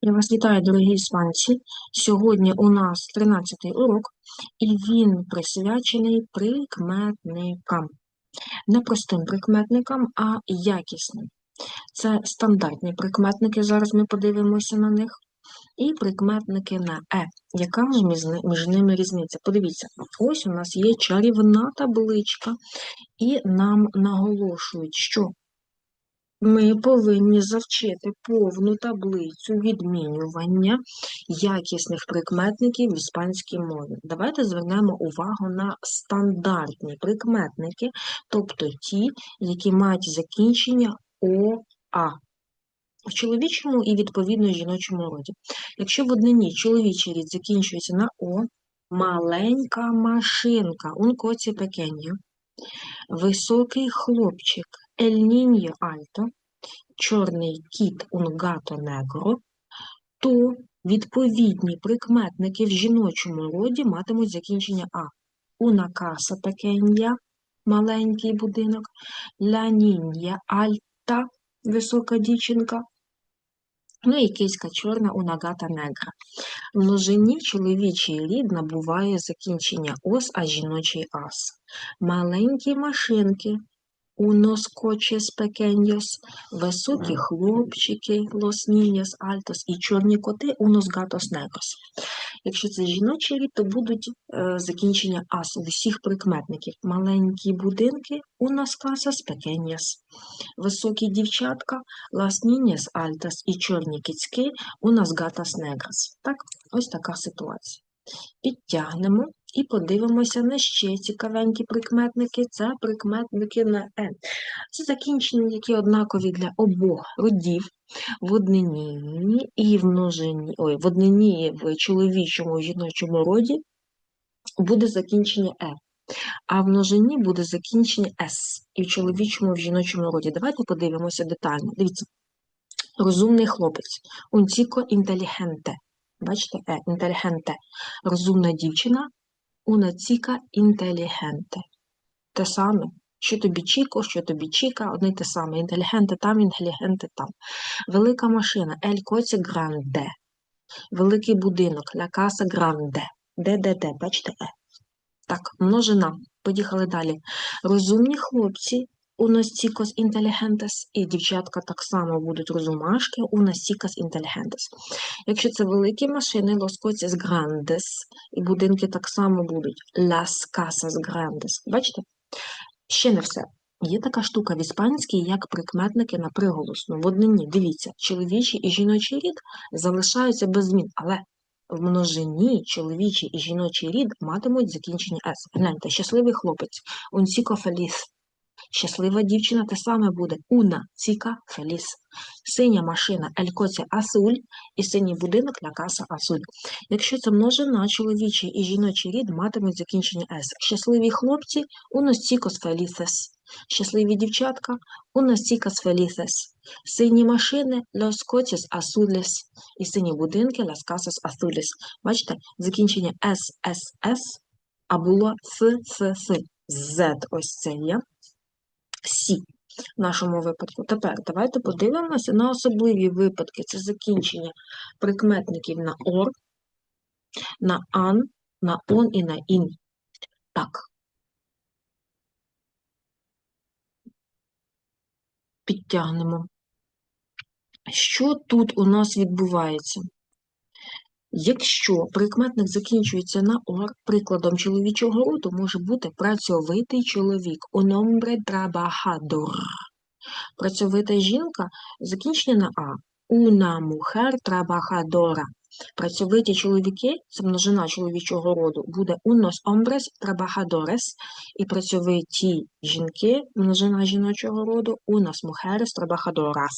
Я вас вітаю, дорогі іспанці. Сьогодні у нас 13-й урок, і він присвячений прикметникам. Не простим прикметникам, а якісним. Це стандартні прикметники, зараз ми подивимося на них. І прикметники на е. Яка ж між ними різниця? Подивіться, ось у нас є чарівна табличка, і нам наголошують, що ми повинні завчити повну таблицю відмінювання якісних прикметників в іспанській мові. Давайте звернемо увагу на стандартні прикметники, тобто ті, які мають закінчення ОА. В чоловічому і відповідно жіночому роді. Якщо в однині чоловічий рід закінчується на О, маленька машинка, coche pequeño, високий хлопчик, el niño alto, чорний кіт gato negro, то відповідні прикметники в жіночому роді матимуть закінчення А. Una casa pequeña, маленький будинок, la niña alta, висока дівчинка, ну і киська чорна una gata negra. В множині чоловічий рід набуває закінчення ос, а жіночий ас. Маленькі машинки, unos coches pequeños, високі хлопчики, los niños altos, і чорні коти, unos gatos negros. Якщо це жіночий рід, то будуть е, закінчення ас в усіх прикметників. Маленькі будинки, unas casas pequeñas. Високі дівчатка, las niñas altas, і чорні кицьки, unas gatas negras. Так, ось така ситуація. Підтягнемо і подивимося на ще цікавенькі прикметники. Це прикметники на «е». Це закінчення, які однакові для обох родів в однині і в множині, ой, в однині в чоловічому і жіночому роді буде закінчення «е», а в множині буде закінчення «с» і в чоловічому, і в жіночому роді. Давайте подивимося детально. Дивіться. Розумний хлопець. Chico inteligente. Бачите, е, інтелігенте. Розумна дівчина. Una ціка інтелігенте. Те саме. Що тобі чіко, що тобі чіка, одне те саме. Інтелігенте там, інтелігенте там. Велика машина. ель коці гранде. Великий будинок. ля каса гранде. Де, де, де. Бачите, е. Так, множина. Поїхали далі. Розумні хлопці. Unos chicos inteligentes. І дівчатка так само будуть розумашки. Unos chicas inteligentes. Якщо це великі машини, coches grandes, і будинки так само будуть las casas grandes. Бачите? Ще не все. Є така штука в іспанській, як прикметники на приголосну. В однині, дивіться, чоловічий і жіночий рід залишаються без змін, але в множині чоловічий і жіночий рід матимуть закінчення «с». Гляньте, щасливий хлопець, chico feliz. Щаслива дівчина те саме буде una chica feliz. Синя машина coche azul і синій будинок la casa azul. Якщо це множина, чоловічий і жіночий рід матимуть закінчення «с». Щасливі хлопці unos chicos felices. Щасливі дівчатка unas chicas felices. Сині машини los coches azules і сині будинки casas azules. Бачите, закінчення «с», «с», «с», а було «ф», «ф», «ф». «з» ось це є. Сі в нашому випадку. Тепер давайте подивимося на особливі випадки. Це закінчення прикметників на ор, на ан, на он і на ін. Так. Підтягнемо. Що тут у нас відбувається? Якщо прикметник закінчується на ор, прикладом чоловічого роду може бути працьовитий чоловік, hombre trabajador. Працьовита жінка закінчення на а, una mujer trabajadora. Працьовиті чоловіки, це множина чоловічого роду, буде unos hombres trabajadores, і працьовиті жінки, множина жіночого роду, unas mujeres trabajadoras.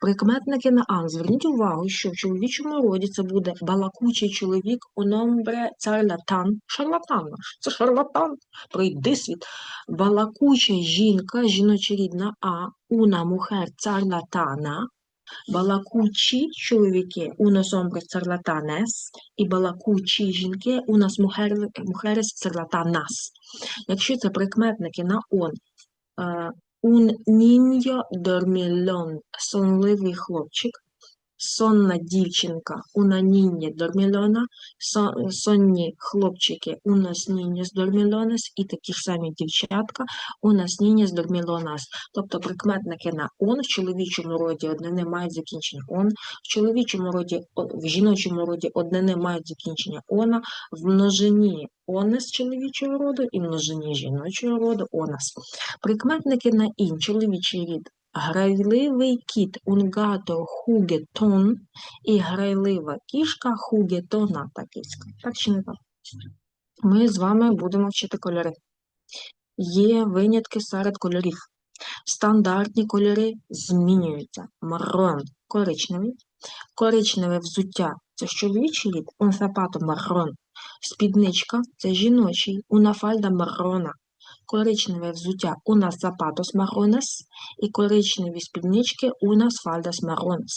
Прикметники на ан. Зверніть увагу, що в чоловічому роді це буде балакучий чоловік, hombre charlatan. Шарлатан це шарлатан, пройди світ. Балакуча жінка, жіночий рід на а, una mujer charlatana. Балакучі чоловіки у нас hombres царлатанес, і балакучі жінки у нас мухерес царлатанас. Якщо це прикметники на он, е, un niño dormilón, сонливий хлопчик, сонна дівчинка niña dormilona, со- сонні хлопчики unos niños dormilones і такі ж самі дівчатка у unas niñas dormilonas. Тобто прикметники на он в чоловічому роді однини мають закінчення он, в чоловічому роді, в жіночому роді однини мають закінчення она, в множині онес чоловічого роду і множині жіночого роду онас. Прикметники на ін чоловічий рід Грайливий кіт унгато хугетон і грайлива кішка хугетона такіська. Так чи не так? Ми з вами будемо вчити кольори. Є винятки серед кольорів. Стандартні кольори змінюються. Маррон – коричневий. Коричневе взуття – це чоловічий un zapato marrón. Спідничка – це жіночий, falda marrona. Коричневе взуття – unas zapatos marrones. І коричневі спіднички – unas faldas marrones.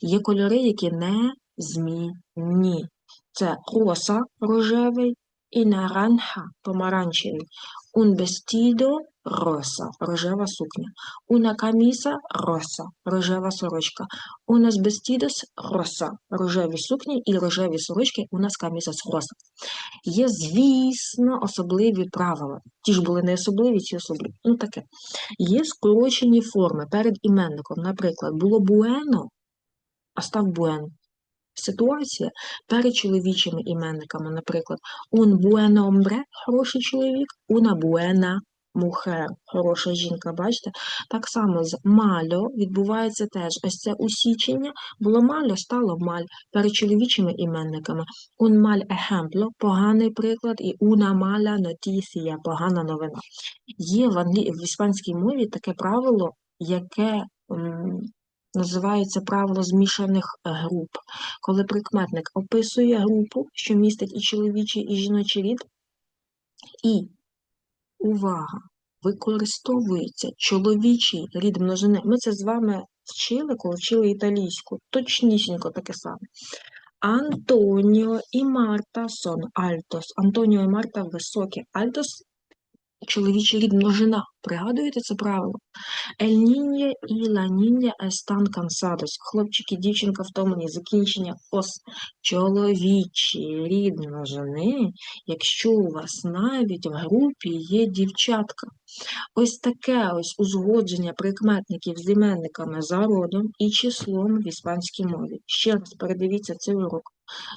Є кольори, які не змінні. Це роса – рожевий і наранха – помаранчевий. Un vestido rosa – рожева сукня. Una camisa rosa – рожева сорочка. Unos vestidos rosa – рожеві сукні і рожеві сорочки unas camisas rosa. Є, звісно, особливі правила. Ті ж були не особливі, ці особливі. Ну таке. Є скорочені форми перед іменником. Наприклад, було bueno, а став bueno. Ситуація перед чоловічими іменниками, наприклад, un buen hombre – хороший чоловік, una buena mujer – хороша жінка, бачите? Так само з мальо відбувається теж ось це усічення, було мальо, стало маль перед чоловічими іменниками. Un mal ejemplo – поганий приклад, і una mala noticia – погана новина. Є в, англі... в іспанській мові таке правило, яке називається правило змішаних е, груп. Коли прикметник описує групу, що містить і чоловічий, і жіночий рід, і, увага, використовується чоловічий рід множини. Ми це з вами вчили, коли вчили італійську, точнісінько таке саме. Антоніо і Марта сон альтос. Антоніо і Марта високі. Альтос – чоловічий рід множина. Пригадуєте це правило? Niño і la niña están cansados. Хлопчик дівчинка втомлені. Закінчення ос. Чоловічі рід множини, якщо у вас навіть в групі є дівчатка. Ось таке ось узгодження прикметників з іменниками за родом і числом в іспанській мові. Ще раз передивіться цей урок.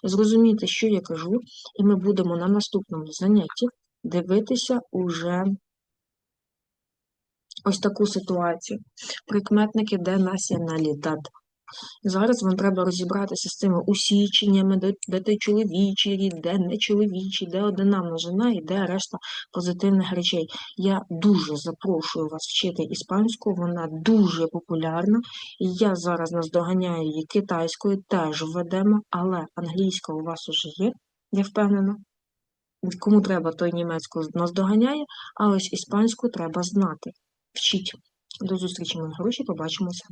Зрозумійте, що я кажу, і ми будемо на наступному занятті дивитися уже ось таку ситуацію. Прикметники де націоналідад. Зараз вам треба розібратися з цими усіченнями, де, де той чоловічий рід, де не чоловічий, де одна множина і де решта позитивних речей. Я дуже запрошую вас вчити іспанську, вона дуже популярна. І я зараз наздоганяю її китайською, теж введемо, але англійська у вас уже є, я впевнена. Кому треба, той німецьку наздоганяє, а ось іспанську треба знати. Вчіть. До зустрічі, мої гроші, побачимося.